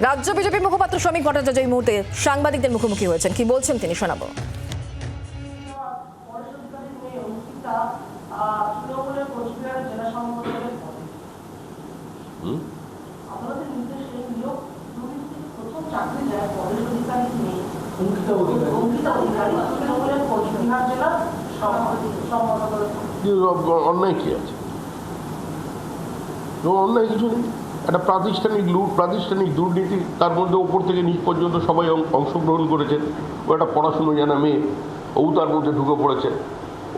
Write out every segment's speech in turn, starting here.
রাজ্য বিজেপি মুখপাত্র শ্রমিক ভট্টাচার্য এই মুহূর্তে সাংবাদিকদের মুখোমুখি হয়েছেন। কি বলছেন তিনি? শোনাবো। অন্যায় কি আছে? অন্যায় কিছু নেই? একটা প্রাতিষ্ঠানিক লুট, প্রাতিষ্ঠানিক দুর্নীতি, তার মধ্যে ওপর থেকে নিচ পর্যন্ত সবাই অংশগ্রহণ করেছেন ও একটা পড়াশুনো জানা মেয়ে, ও তার মধ্যে ঢুকে পড়েছে।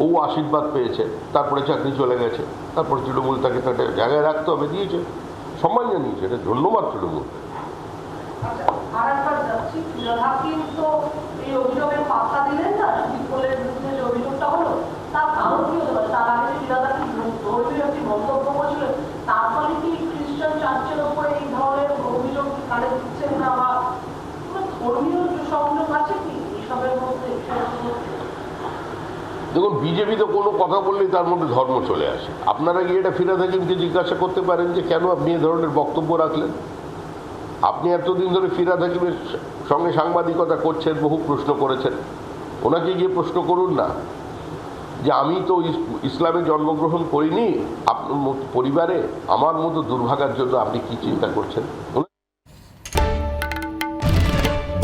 ও আশীর্বাদ পেয়েছে, তারপরে চাকরি চলে গেছে। তারপরে তৃণমূল তাকে তাকে জায়গায় রাখতে হবে, দিয়েছে। সম্মান জানিয়েছে, এটা ধন্যবাদ তৃণমূল দিচ্ছেন না বা ধর্মীয় সংযোগ আছে কি এসবের মধ্যে? দেখুন, বিজেপি তো কোনো কথা বললেই তার মধ্যে ধর্ম চলে আসে। আপনারা গিয়ে এটা জিজ্ঞাসা করতে পারেন যে কেন আপনি এ ধরনের বক্তব্য রাখলেন? আপনি এতদিন ধরে ফিরাদ হাকিমের সঙ্গে সাংবাদিকতা করছেন, বহু প্রশ্ন করেছেন। ওনাকে গিয়ে প্রশ্ন করুন না যে আমি তো ইসলামে জন্মগ্রহণ করিনি আপনার পরিবারে আমার মতো দুর্ভাগার জন্য আপনি কি চিন্তা করছেন?